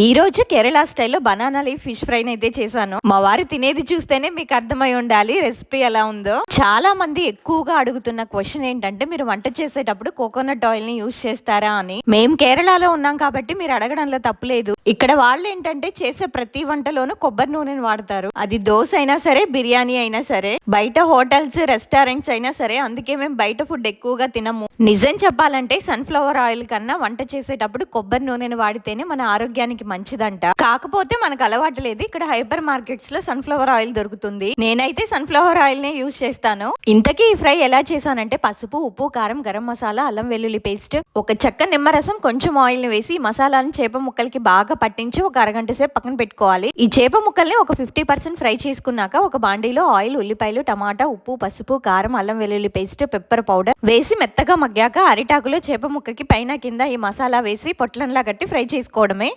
ఈ రోజు కేరళ స్టైల్లో బనానా లీఫ్ ఫిష్ ఫ్రై అయితే చేశాను. మా వారు తినేది చూస్తేనే మీకు అర్థమై ఉండాలి రెసిపీ ఎలా ఉందో. చాలా మంది ఎక్కువగా అడుగుతున్న క్వశ్చన్ ఏంటంటే మీరు వంట చేసేటప్పుడు కోకోనట్ ఆయిల్ని యూజ్ చేస్తారా అని. మేము కేరళలో ఉన్నాం కాబట్టి మీరు అడగడంలో తప్పులేదు ఇక్కడ వాళ్ళు ఏంటంటే చేసే ప్రతి వంటలోనూ కొబ్బరి నూనెని వాడతారు. అది దోశ అయినా సరే బిర్యానీ అయినా సరే బయట హోటల్స్ రెస్టారెంట్స్ అయినా సరే అందుకే మేము బయట ఫుడ్ ఎక్కువగా తినము. నిజం చెప్పాలంటే సన్ఫ్లవర్ ఆయిల్ కన్నా వంట చేసేటప్పుడు కొబ్బరి నూనెని వాడితేనే మన ఆరోగ్యానికి మంచిదంట. కాకపోతే మనకు అలవాటు లేదు. ఇక్కడ హైపర్ మార్కెట్స్లో సన్ఫ్లవర్ ఆయిల్ దొరుకుతుంది. నేనైతే సన్ఫ్లవర్ ఆయిల్ నే యూజ్ చేస్తాను. ఇంతకీ ఈ ఫ్రై ఎలా చేశానంటే పసుపు ఉప్పు కారం గరం మసాలా అల్లం వెల్లుల్లి పేస్ట్ ఒక చెక్క నిమ్మరసం కొంచెం ఆయిల్ని వేసి ఈ మసాలాని చేప ముక్కలకి బాగా పట్టించి ఒక అరగంట సేపు పక్కన పెట్టుకోవాలి. ఈ చేప ముక్కల్ని ఒక ఫిఫ్టీ పర్సెంట్ ఫ్రై చేసుకున్నాక ఒక బాండీలో ఆయిల్ ఉల్లిపాయలు టమాటా ఉప్పు పసుపు కారం అల్లం వెల్లుల్లి పేస్ట్ పెప్పర్ పౌడర్ వేసి మెత్తగా మగ్గాక అరిటాకులో చేప ముక్కకి పైన కింద ఈ మసాలా వేసి పొట్లంలా కట్టి ఫ్రై చేసుకోవడమే.